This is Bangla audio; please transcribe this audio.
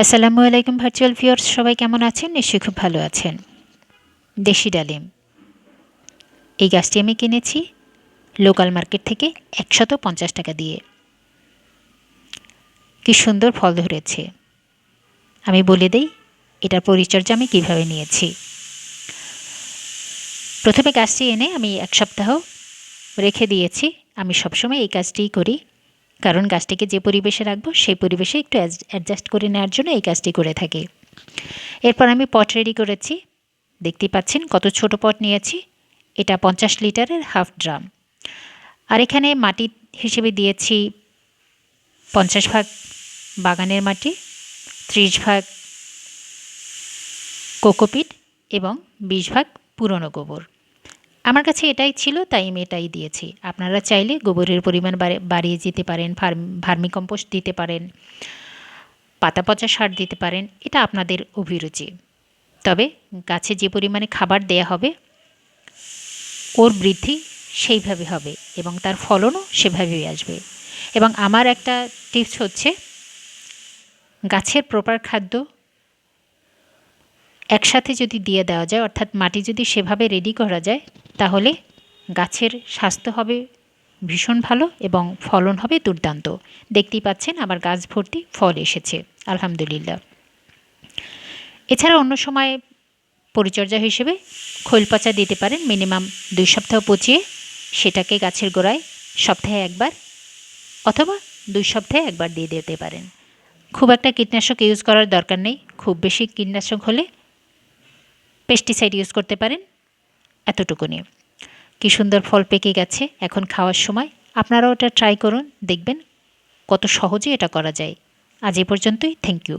আসসালামু আলাইকুম ভার্চুয়াল ভিউয়ার্স সবাই কেমন আছেন? নিশ্চয়ই খুব ভালো আছেন। দেশি ডালিম। এই গাছটি আমি কিনেছি লোকাল মার্কেট থেকে একশত পঞ্চাশ টাকা দিয়ে। কি সুন্দর ফল ধরেছে। আমি বলে দেই, এটার পরিচর্যা আমি কীভাবে নিয়েছি। প্রথমে গাছটি এনে আমি এক সপ্তাহ রেখে দিয়েছি। আমি সবসময় এই কাজটিই করি। কারণ গাছটিকে যে পরিবেশে রাখব, সেই পরিবেশে একটু অ্যাডজাস্ট করে নেওয়ার জন্য এই কাজটি করে থাকি। এরপর আমি পট রেডি করেছি। দেখতেই পাচ্ছেন কত ছোট পট নিয়েছি। এটা পঞ্চাশ লিটারের হাফ ড্রাম আর এখানে মাটি হিসেবে দিয়েছি পঞ্চাশ ভাগ বাগানের মাটি, ত্রিশ ভাগ কোকোপিট এবং বিশ ভাগ পুরনো গোবর। আমার কাছে এটাই ছিল, তাই আমি এটাই দিয়েছি। আপনারা চাইলে গোবরের পরিমাণ বাড়িয়ে যেতে পারেন ভার্মি কম্পোস্ট দিতে পারেন পাতা পচা সার দিতে পারেন, এটা আপনাদের অভিরুচি। তবে গাছে যে পরিমাণে খাবার দেয়া হবে, ওর বৃদ্ধি সেইভাবে হবে এবং তার ফলনও সেভাবেই আসবে। এবং আমার একটা টিপস হচ্ছে, গাছের প্রপার খাদ্য একসাথে যদি দিয়ে দেওয়া যায়, অর্থাৎ মাটি যদি সেভাবে রেডি করা যায় তাহলে গাছের স্বাস্থ্য হবে ভীষণ ভালো এবং ফলন হবে দুর্দান্ত। দেখতেই পাচ্ছেন আমার গাছ ভর্তি ফল এসেছে, আলহামদুলিল্লাহ। এছাড়া অন্য সময় পরিচর্যা হিসেবে খৈল পচা দিতে পারেন মিনিমাম দুই সপ্তাহ পচিয়ে সেটাকে গাছের গোড়ায় সপ্তাহে একবার অথবা দুই সপ্তাহে একবার দিয়ে দিতে পারেন। খুব একটা কীটনাশক ইউজ করার দরকার নেই, খুব বেশি কীটনাশক হলে পেস্টিসাইড ইউজ করতে পারেন। এতটুকু নিয়ে কী সুন্দর ফল পেকে গেছে এখন খাওয়ার সময়। আপনারাও এটা ট্রাই করুন, দেখবেন কত সহজে এটা করা যায়। আজ এ পর্যন্তই থ্যাংক ইউ